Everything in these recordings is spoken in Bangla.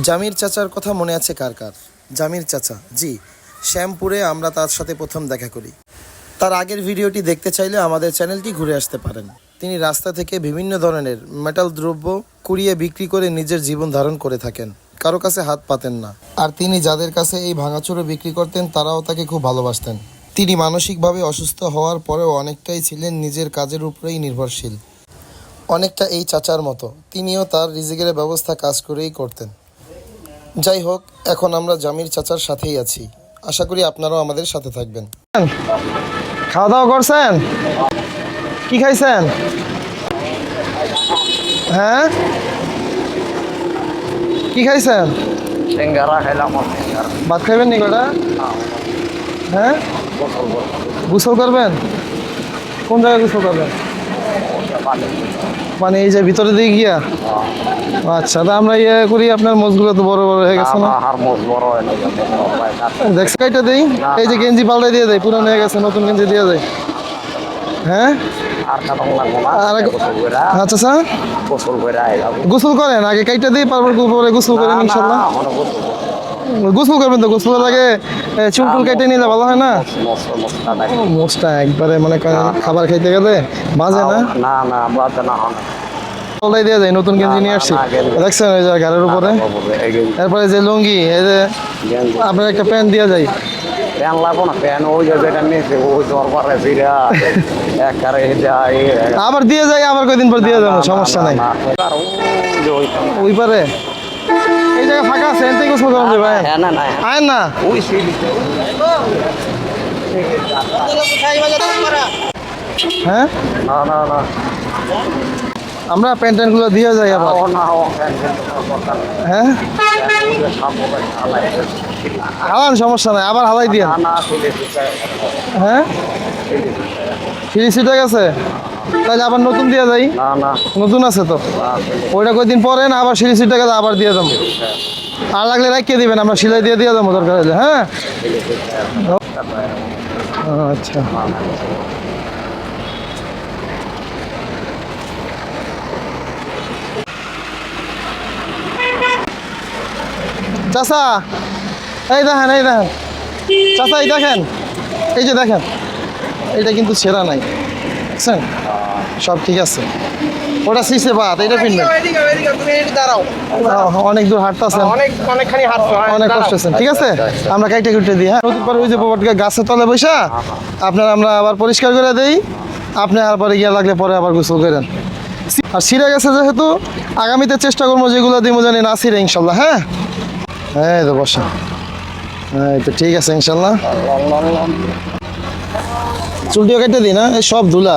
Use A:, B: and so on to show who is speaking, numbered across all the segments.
A: জামির চাচার কথা মনে আছে কার কার? জামির চাচা, জি। শ্যামপুরে আমরা তার সাথে প্রথম দেখা করি। তার আগের ভিডিওটি দেখতে চাইলে আমাদের চ্যানেলটি ঘুরে আসতে পারেন। তিনি রাস্তা থেকে বিভিন্ন ধরনের মেটাল দ্রব্য কুড়িয়ে বিক্রি করে নিজের জীবন ধারণ করে থাকেন। কারও কাছে হাত পাতেন না। আর তিনি যাদের কাছে এই ভাঙাচুরো বিক্রি করতেন, তারাও তাকে খুব ভালোবাসতেন। তিনি মানসিকভাবে অসুস্থ হওয়ার পরেও অনেকটাই ছিলেন নিজের কাজের উপরেই নির্ভরশীল। অনেকটা এই চাচার মতো। তিনিও তার রিজিকের ব্যবস্থা কাজ করেই করতেন। যাই হোক এখন আমরা জামির চাচার সাথেই আছি। আশা করি আপনারাও আমাদের সাথে থাকবেন। খাওয়া দাওয়া করছেন? কি খাইছেন? হ্যাঁ? কি খাইছেন? ভাত খাইবেন নি কটা হ্যাঁ। গোসল করবেন? কোন জায়গায় গোসল করবেন? মানে এই যে ভিতরে দিয়ে গিয়া? আচ্ছা তা আমরা ইয়ে করি আপনার মোজগুলো তো বড় বড় হয়ে গেছে না?
B: আর মোট বড় হয় না
A: দেখছে এটা দেই। এই যে গেঞ্জি পাল্টাই দিয়ে দেয় পুরানো হয়ে গেছে নতুন গেঞ্জি দিয়ে দেয় হ্যাঁ? আচ্ছা স্যার?
B: গোসল
A: করেন? আগে কাইটা দিই তারপর পরে গোসল করেন ইনশাল্লাহ। গোসল করবেন তো গোসলের আগে এ, চুল টুল কেটে নিলে ভালো হয় না? মোচটা একবারে মনে খাবার খাইতে গেলে বাজে না?
B: না না তো না
A: পাল্টাই দিয়ে যায় নতুন গেঞ্জি নিয়ে আসছি। দেখছেন ওই যে ঘাড়ের উপরে? এরপরে যে লুঙ্গি এই যে আপনার একটা প্যান্ট দিয়ে যায়
B: প্যান লাগবো না প্যান ওই যে যেটা নিয়েছে ওই পারে ফিরা যায়
A: আবার দিয়ে যায় আবার কয়দিন পর দিয়ে যাব সমস্যা নাই। ওই পারে? এই জায়গা ফাঁকা আছে করেন যে ভাই।
B: হ্যাঁ না না
A: আয়েন না।
B: ওই সিঁড়ি।
A: হ্যাঁ?
B: না না না।
A: আমরা প্যান্ট ট্যান্টগুলো দিয়ে যাই আবার। হ্যাঁ? হালান সমস্যা নাই আবার হালাই দিয়ে হ্যাঁ? ফ্রি সিটে গেছে? তাহলে আবার নতুন দিয়ে যাই?
B: না না।
A: নতুন আছে তো? ওইটা কয়দিন পরে না আবার সিঁড়ি গেলে আবার দিয়ে দেবো আর লাগলে রাখিয়ে দিবেন আমরা সিলাই দিয়ে দিয়ে দেবো দরকার হলে হ্যাঁ? আচ্ছা। চাষা এই দেখেন এই দেখেন। চাষা এই দেখেন। এই যে দেখেন এটা কিন্তু সেরা নাই। বুঝছেন? সব ঠিক আছে। ওটা শিশে বাদ এটা কিনবেন আহ, অনেক দূর হাঁটতেছেন
C: অনেক
A: কষ্ট আছেন ঠিক আছে? আমরা কাইটে কুটে দিই হ্যাঁ? নদীর পরে ওই যে পোপটকে গাছের তলে বসা আপনার আমরা আবার পরিষ্কার করে দেই। আপনি আর পরে গিয়ে লাগলে পরে আবার গোসল করেন। আর ছিঁড়ে গেছে যেহেতু আগামীতে চেষ্টা করব যেগুলো দিব জানি না ছিঁড়ে ইনশাল্লাহ হ্যাঁ? হ্যাঁ এই তো বসা হ্যাঁ এই তো ঠিক আছে ইনশাল্লাহ। চুলটিও কেটে দিই না এই সব ধুলা।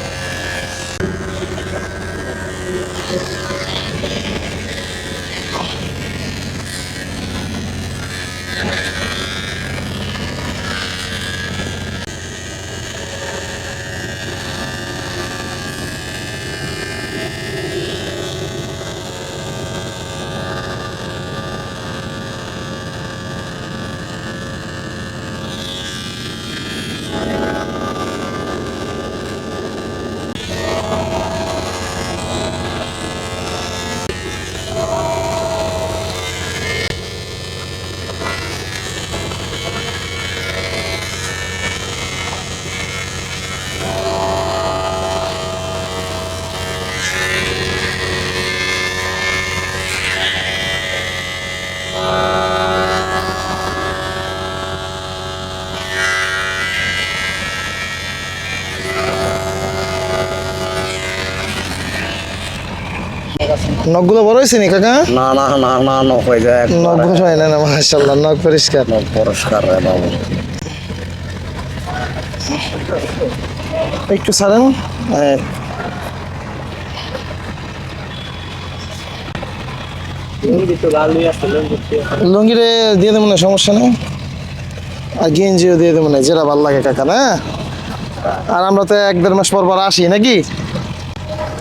A: নখগুলো বড় হয়েছে নি কাকা?
B: না না না না ন হয়ে যায়
A: নখ বড় হয় না না মাশাল্লাহ নখ পরিষ্কার।
B: পরিষ্কার রে বাবু।
A: একটু ছাড়েন। লুঙ্গিরে দিয়ে দেবো না সমস্যা নেই। আর গেঞ্জিও দিয়ে দেবো না যেটা ভালো লাগে কাকা না? আর আমরা তো এক দেড় মাস পর পর আসি নাকি?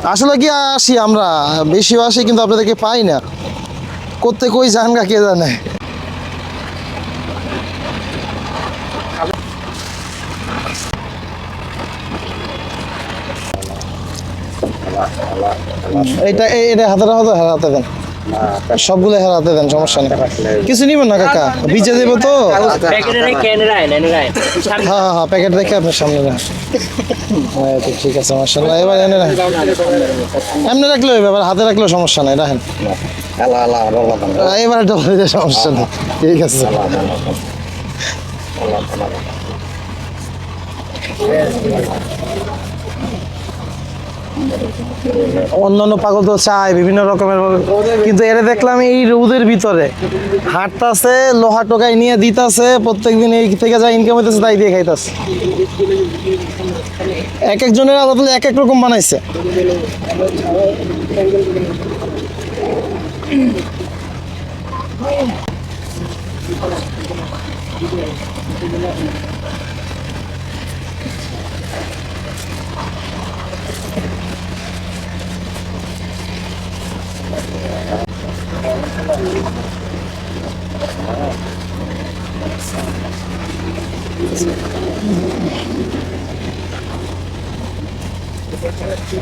A: আসলে কি আসি আমরা? বেশিও আসি কিন্তু আপনাদেরকে পাই না। করতে কই জানগা কে জানে? এটা এটা হাতে হাতে হাতে দেন সবগুলো হাতে দেন সমস্যা নেই। কিছু নিবেন না কাকা? বিচে দেবো তো। হ্যাঁ হ্যাঁ হ্যাঁ প্যাকেট রেখে আপনার সামনে হ্যাঁ তো ঠিক আছে মার্শাল্লাহ এবার এনে রাখেন। এমনি রাখলেও এবার হাতে রাখলেও সমস্যা নাই রাখেন। এবার ডবল দিয়ে সমস্যা নেই ঠিক আছে। অন্যান্য পাগল তো চায়, বিভিন্ন রকমের কিন্তু এরা দেখলাম এই রোদের ভিতরে। হাঁটতাছে, লোহা টোকাই নিয়ে দিতাছে, প্রত্যেকদিন এই থেকে যা ইনকাম হইতেছে তাই দিয়ে খাইতাছে। এক একজনের আলাদা এক এক রকম বানাইছে।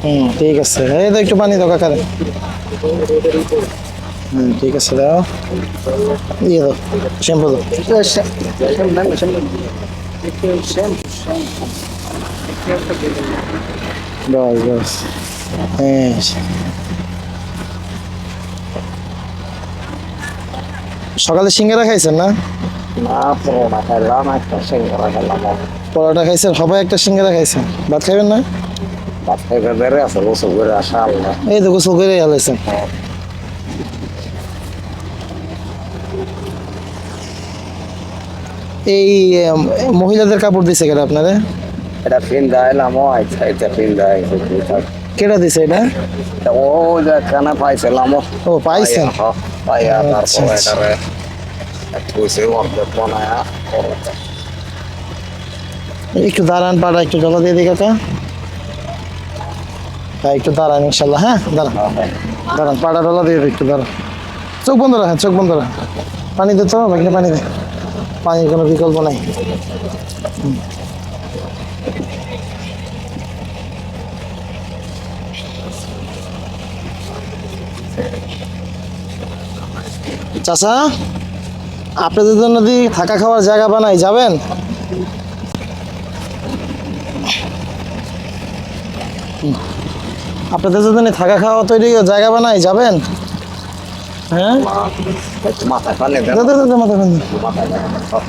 A: হুম ঠিক আছে। এই তো একটু পানি দাও কাকা দেন। হুম ঠিক আছে দাও। দিয়ে দাও শ্যাম্পু দাও। বাস বাস। হ্যাঁ সকালে সিঙ্গারা খাইছেন না?
B: না পুরোটা খেলাম একটা সিঙ্গারা খেলাম।
A: পরোটা খাইছেন সবাই একটা সিঙ্গারা খাইছেন। ভাত খাইবেন না?
B: বেড়ে আছে বসে করে আসা
A: এই তো গোসল করে হালাইছেন এই মহিলাদের কাপড় দিছে কেন আপনারা?
B: এটা ফিন্দা এলাম ও আচ্ছা এটা ফিন্দা
A: কেটা দিছে এটা?
B: ও যে কানে পাইছিলাম
A: ও পাইছেন?
B: পাইয়া তারপরে। এটারে পুষে অর্ধেক বানায়া
A: একটু দাঁড়ান পাড়া একটু জলা দিয়ে দিই কাকা হ্যাঁ একটু দাঁড়ান ইনশাল্লাহ হ্যাঁ দাঁড়ান দাঁড়ান পাড়া ডলা দিয়ে একটু দাঁড়ান চোখ বন্ধ রাখেন চোখ বন্ধ রাখেন পানি দে তো বাকি পানি দে পানির কোনো বিকল্প নাই হুম। চাচা, আপনাদের জন্য যদি থাকা খাওয়ার জায়গা বানাই, যাবেন। আপনাদের জন্য থাকা খাওয়া তৈরি জায়গা বানাই, যাবেন? হ্যাঁ?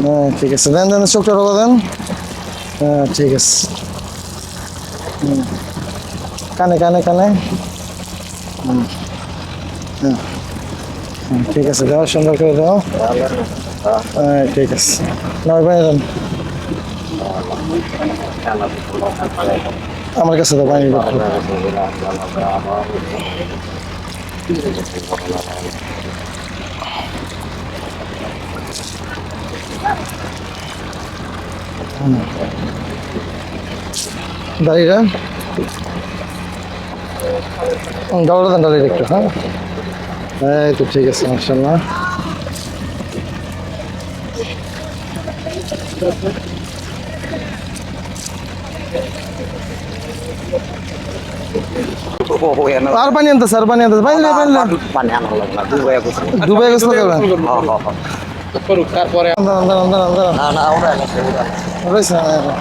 A: হ্যাঁ ঠিক আছে। দেন দেন দেন। হ্যাঁ ঠিক আছে। কানে কানে কানে। হুম। ঠিক আছে দাও সুন্দর করে দাও হ্যাঁ ঠিক আছে। না পানি দেন আমার কাছে তো দাও দাঁড়িয়ে দাঁড়া দেন, দাঁড়িয়ে একটু হ্যাঁ। এই তো ঠিক আছে মার্শাল্লাহ আর পানি আনতেছে আর পানি আনতেছে। পানি পানি ডুবে গেছে কেন দাঁড়ান দাঁড়ান দাঁড়ান দাঁড়ান
B: না না ওরা গেছে ওরা
A: রয়েছে হ্যাঁ, হ্যাঁ।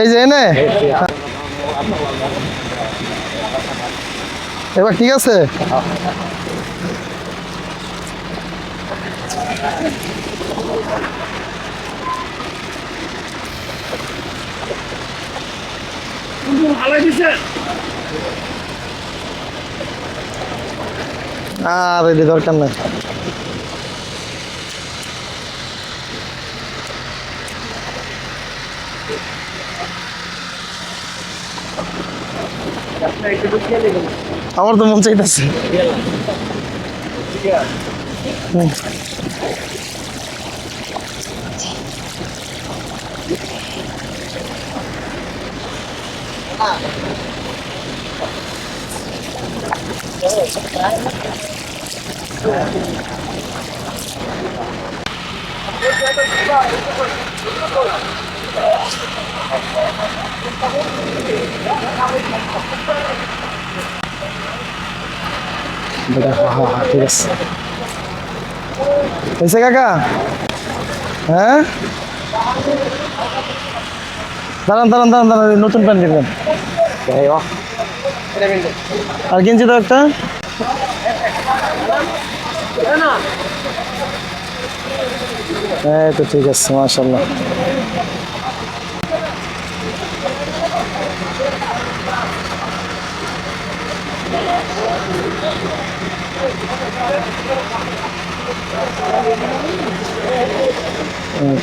A: এই যে এনে। এবার ঠিক আছে? আর দরকার নাই। আমার তো মন চাইতেছে হুম। বেটা, হ্যাঁ হ্যাঁ হ্যাঁ, ঠিক কাকা? হ্যাঁ? দাঁড়ান দাঁড়ান দাঁড়ান দাঁড়ান নতুন প্যান্ট
B: ও,
A: আর কিনছি তো একটা। এই তো ঠিক আছে মাশাল্লাহ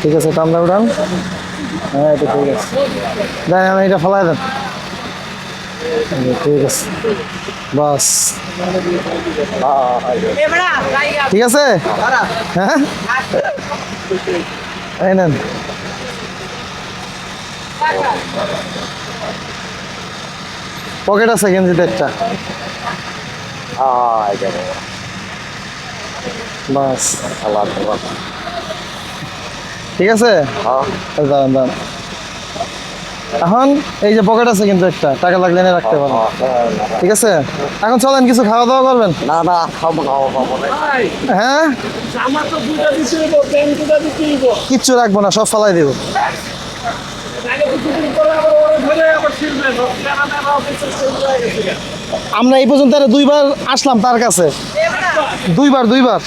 A: ঠিক আছে টান্দা উঠান। হ্যাঁ এটা ঠিক আছে। দেন, আমি এটা ফেলাই দেন। ঠিক আছে। বাস। ঠিক আছে? হ্যাঁ? এই নেন। পকেট আছে গেঞ্জিতে একটা।
B: আহ, এই দেখো,
A: বাস।
B: আল্লাহ আকবার।
A: ঠিক আছে?
B: হ্যাঁ,
A: দাঁড়ান দাঁড়ান। এখন এই যে পকেট আছে কিন্তু একটা টাকা লাগলে এনে রাখতে পারেন
B: হ্যাঁ, হ্যাঁ,
A: ঠিক আছে? এখন চলেন কিছু খাওয়া দাওয়া করবেন?
B: না না খাব খাব খাব।
A: হ্যাঁ? কিচ্ছু রাখব না সব ফালাই দিব।
C: আগে
A: আমরা এই পর্যন্ত আরও দুইবার আসলাম তার কাছে। দুইবার দুইবার।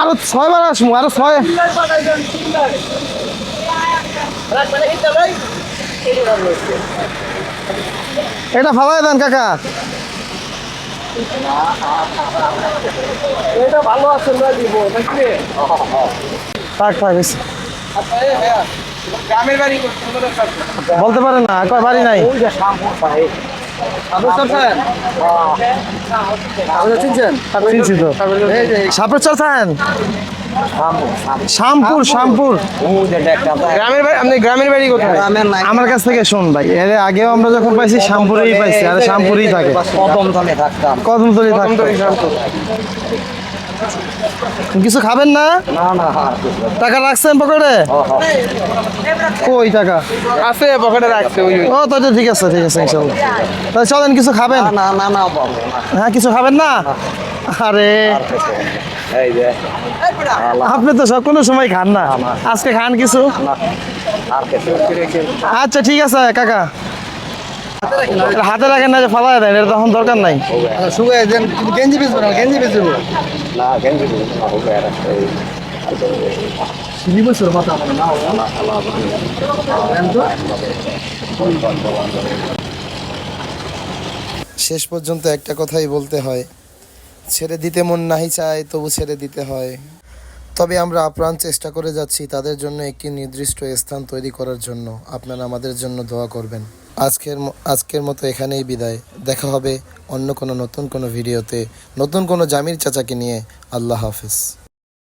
A: আরও ছয়বার আসব আরও ছয়। এটা ফালাই দেন কাকা।
C: এটা ভালো আছে না দিব নাকি
A: থাক থাক
C: গ্রামের বাড়ি
A: বলতে পারে না কয় বাড়ি নাই?
B: ওই যে।
A: চিনছি তো। সাপের চর থাকেন
B: শ্যামপুর, শ্যামপুর।
A: শ্যামপুর শ্যামপুর।
B: ওই যে একটা পায়ে।
A: গ্রামের বাড়ি আপনি গ্রামের বাড়ি কোথায়? আমার কাছ থেকে শোন ভাই। এর আগেও আমরা যখন পাইছি শ্যামপুরেই পাইছি আর শ্যামপুরেই থাকে।
B: কদমতলে থাকতাম।
A: কদমতলি থাকতো। কিছু খাবেন না?
B: না।
A: টাকা রাখছেন পকেটে?
B: ও।
A: কই টাকা?
D: আছে পকেটে রাখছে।
A: ও তো ঠিক আছে ঠিক আছে ইনশাল্লাহ তাহলে চলেন কিছু খাবেন?
B: না না না না বাবু না।
A: হ্যাঁ কিছু খাবেন না? আরে। আপনি তো সব কোনো সময় খান না। আজকে খান কিছু। আচ্ছা ঠিক আছে কাকা। হাতে রাখেন না যে ফালাই দেন এটা তখন দরকার নাই। গেঞ্জি বেচবো গেঞ্জি বেচবো।
B: না গেঞ্জি দিবি না, হবে আর একটা এই।
A: শেষ পর্যন্ত একটা কথাই বলতে হয় ছেড়ে দিতে মন নাহি চায় তবু ছেড়ে দিতে হয়। তবে আমরা আপ্রাণ চেষ্টা করে যাচ্ছি তাদের জন্য একটি নির্দিষ্ট স্থান তৈরি করার জন্য। আপনারা আমাদের জন্য দোয়া করবেন। আজকের আজকের মতো এখানেই বিদায়। দেখা হবে অন্য কোনো নতুন কোনো ভিডিওতে। নতুন কোনো জামির চাচাকে নিয়ে। আল্লাহ হাফিজ।